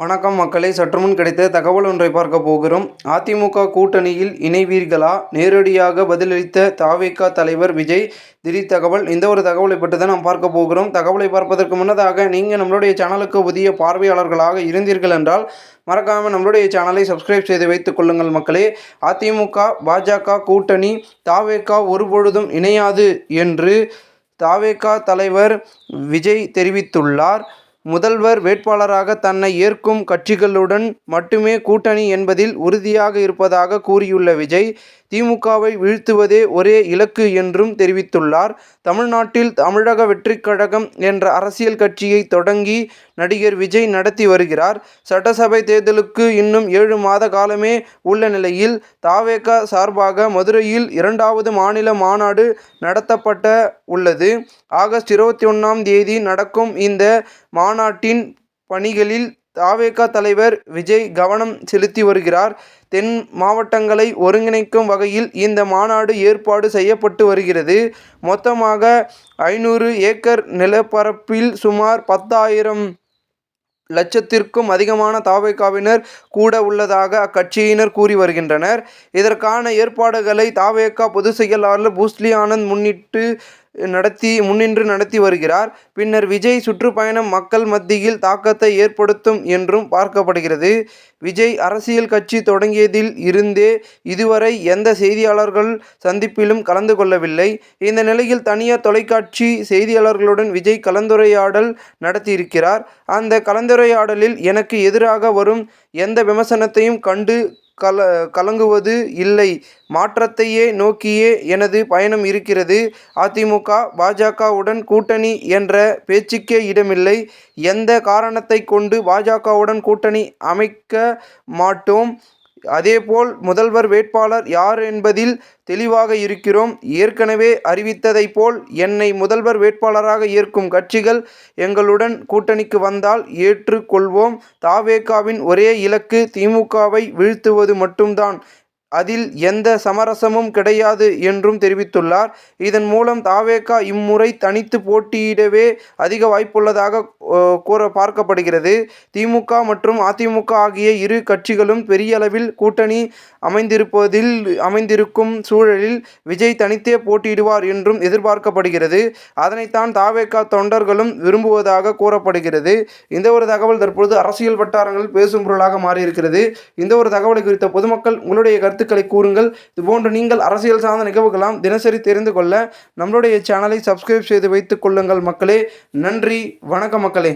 வணக்கம் மக்களே. சற்றுமுன் கிடைத்த தகவல் ஒன்றை பார்க்க போகிறோம். அதிமுக கூட்டணியில் இணைவீர்களா? நேரடியாக பதிலளித்த தாவேகா தலைவர் விஜய் திடீர் தகவல். இந்த ஒரு தகவலை பற்றி தான் நாம் பார்க்க போகிறோம். தகவலை பார்ப்பதற்கு முன்னதாக நீங்கள் நம்மளுடைய சேனலுக்கு புதிய பார்வையாளர்களாக இருந்தீர்கள் என்றால் மறக்காமல் நம்மளுடைய சேனலை சப்ஸ்கிரைப் செய்து வைத்துக் கொள்ளுங்கள் மக்களே. அதிமுக பாஜக கூட்டணி தாவேகா ஒருபொழுதும் இணையாது என்று தாவேகா தலைவர் விஜய் தெரிவித்துள்ளார். முதல்வர் வேட்பாளராக தன்னை ஏற்கும் கட்சிகளுடன் மட்டுமே கூட்டணி என்பதில் உறுதியாக இருப்பதாக கூறியுள்ள விஜய் திமுகவை வீழ்த்துவதே ஒரே இலக்கு என்றும் தெரிவித்துள்ளார். தமிழ்நாட்டில் தமிழக வெற்றிக் கழகம் என்ற அரசியல் கட்சியை தொடங்கி நடிகர் விஜய் நடத்தி வருகிறார். சட்டசபை தேர்தலுக்கு இன்னும் ஏழு மாத காலமே உள்ள நிலையில் தாவேகா சார்பாக மதுரையில் இரண்டாவது மாநில மாநாடு நடத்தப்பட்ட உள்ளது. ஆகஸ்ட் இருபத்தி ஒன்றாம் தேதி நடக்கும் இந்த மாநாட்டின் பணிகளில் தாவேகா தலைவர் விஜய் கவனம் செலுத்தி வருகிறார். தென் மாவட்டங்களை ஒருங்கிணைக்கும் வகையில் இந்த மாநாடு ஏற்பாடு செய்யப்பட்டு வருகிறது. மொத்தமாக ஐநூறு ஏக்கர் நிலப்பரப்பில் சுமார் பத்தாயிரம் லட்சத்திற்கும் அதிகமான தாவேக்காவினர் கூட உள்ளதாக அக்கட்சியினர் கூறி வருகின்றனர். இதற்கான ஏற்பாடுகளை தாவேக்கா பொதுச் செயலாளர் பூஸ்லி ஆனந்த் முன்னிட்டு நடத்தி முன்னின்று நடத்தி வருகிறார். பின்னர் விஜய் சுற்றுப்பயணம் மக்கள் மத்தியில் தாக்கத்தை ஏற்படுத்தும் என்றும் பார்க்கப்படுகிறது. விஜய் அரசியல் கட்சி தொடங்கியதில் இருந்தே இதுவரை எந்த செய்தியாளர்கள் சந்திப்பிலும் கலந்து கொள்ளவில்லை. இந்த நிலையில் தனியார் தொலைக்காட்சி செய்தியாளர்களுடன் விஜய் கலந்துரையாடல் நடத்தியிருக்கிறார். அந்த கலந்துரையாடலில் எனக்கு எதிராக வரும் எந்த விமர்சனத்தையும் கண்டு கல கலங்குவது இல்லை. மாற்றத்தையே நோக்கியே எனது பயணம் இருக்கிறது. அதிமுக பாஜகவுடன் கூட்டணி என்ற பேச்சுக்கே இடமில்லை. எந்த காரணத்தை கொண்டு பாஜகவுடன் கூட்டணி அமைக்க மாட்டோம்? அதேபோல் முதல்வர் வேட்பாளர் யார் என்பதில் தெளிவாக இருக்கிறோம். ஏற்கனவே அறிவித்ததைப் போல் என்னை முதல்வர் வேட்பாளராக ஏற்கும் கட்சிகள் எங்களுடன் கூட்டணிக்கு வந்தால் ஏற்றுக்கொள்வோம். தாவேகாவின் ஒரே இலக்கு திமுகவை வீழ்த்துவது மட்டும்தான். அதில் எந்த சமரசமும் கிடையாது என்றும் தெரிவித்துள்ளார். இதன் மூலம் தாவேகா இம்முறை தனித்து போட்டியிடவே அதிக வாய்ப்புள்ளதாக கூற பார்க்கப்படுகிறது. திமுக மற்றும் அதிமுக ஆகிய இரு கட்சிகளும் பெரிய அளவில் கூட்டணி அமைந்திருப்பதில் அமைந்திருக்கும் சூழலில் விஜய் தனித்தே போட்டியிடுவார் என்றும் எதிர்பார்க்கப்படுகிறது. அதனைத்தான் தாவேகா தொண்டர்களும் விரும்புவதாக கூறப்படுகிறது. இந்த ஒரு தகவல் தற்பொழுது அரசியல் வட்டாரங்கள் பேசும் பொருளாக மாறியிருக்கிறது. இந்த ஒரு தகவலை குறித்த பொதுமக்கள் உங்களுடைய கருத்து கருத்துக்களை கூறுங்கள். இதுபோன்று நீங்கள் அரசியல் சார்ந்த நிகழ்வுகளாம் தினசரி தெரிந்து கொள்ள நம்மளுடைய சேனலை சப்ஸ்கிரைப் செய்து வைத்துக் கொள்ளுங்கள் மக்களே. நன்றி. வணக்கம் மக்களே.